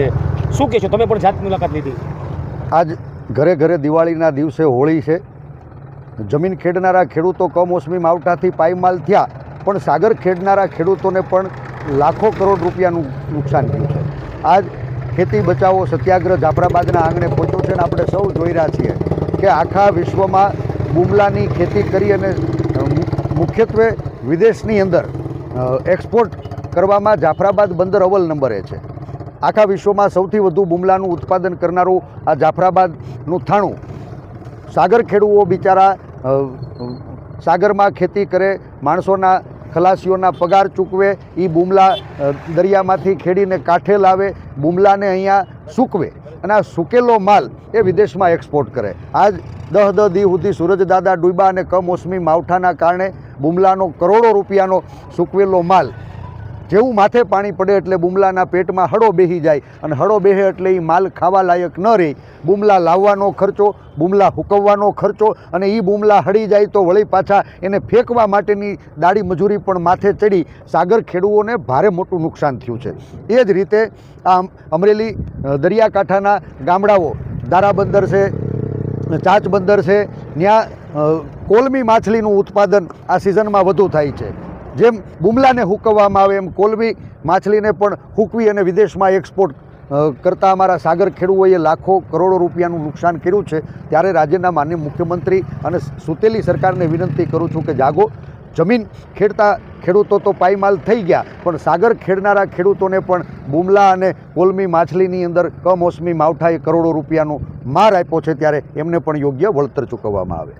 છે. શું કહેશો? તમે પણ જાત મુલાકાત લીધી. આજ ઘરે ઘરે દિવાળીના દિવસે હોળી છે. જમીન ખેડનારા ખેડૂતો કમોસમી માવઠાથી પાયમાલ થયા, પણ સાગર ખેડનારા ખેડૂતોને પણ લાખો કરોડ રૂપિયાનું નુકસાન થયું છે. આજ ખેતી બચાવો સત્યાગ્રહ જાફરાબાદના આંગણે પહોંચ્યો છે અને આપણે સૌ જોઈ રહ્યા છીએ કે આખા વિશ્વમાં બુમલાની ખેતી કરી અને મુખ્યત્વે વિદેશની અંદર એક્સપોર્ટ કરવામાં જાફરાબાદ બંદર અવ્વલ નંબરે છે. આખા વિશ્વમાં સૌથી વધુ બુમલાનું ઉત્પાદન કરનારું આ જાફરાબાદનું થાણું. સાગર ખેડૂઓ બિચારા સાગરમાં ખેતી કરે, માણસોના ખલાસીઓના પગાર ચૂકવે એ બુમલા દરિયામાંથી ખેડીને કાંઠે લાવે, બુમલાને અહીંયા સૂકવે. અને આ સૂકેલો માલ એ વિદેશમાં એક્સપોર્ટ કરે. આજ દહ દહ દી સુધી સૂરજદાદા ડૂબા અને કમોસમી માવઠાના કારણે બુમલાનો કરોડો રૂપિયાનો સૂકવેલો માલ જેવું માથે પાણી પડે એટલે બુમલાના પેટમાં હળો બેહી જાય અને હળો બેહે એટલે એ માલ ખાવા લાયક ન રહે. બુમલા લાવવાનો ખર્ચો, બુમલા હુકવવાનો ખર્ચો અને એ બુમલા હળી જાય તો વળી પાછા એને ફેંકવા માટેની દાડી મજૂરી પણ માથે ચડી. સાગર ખેડૂઓને ભારે મોટું નુકસાન થયું છે. એ જ રીતે આ અમરેલી દરિયાકાંઠાના ગામડાઓ, દારાબંદર છે ચાચ બંદર છે ત્યાં કોલમી માછલીનું ઉત્પાદન આ સિઝનમાં વધુ થાય છે. જેમ બુમલાને હુકવવામાં આવે એમ કોલમી માછલીને પણ હૂકવી અને વિદેશમાં એક્સપોર્ટ કરતા અમારા સાગર ખેડૂઓએ લાખો કરોડો રૂપિયાનું નુકસાન કર્યું છે. ત્યારે રાજ્યના માન્ય મુખ્યમંત્રી અને સુતેલી સરકારને વિનંતી કરું છું કે જાગો. જમીન ખેડતા ખેડૂતો તો પાયમાલ થઈ ગયા, પણ સાગર ખેડનારા ખેડૂતોને પણ બુમલા અને કોલમી માછલીની અંદર કમોસમી માવઠાએ કરોડો રૂપિયાનો માર આપ્યો છે. ત્યારે એમને પણ યોગ્ય વળતર ચૂકવવામાં આવે.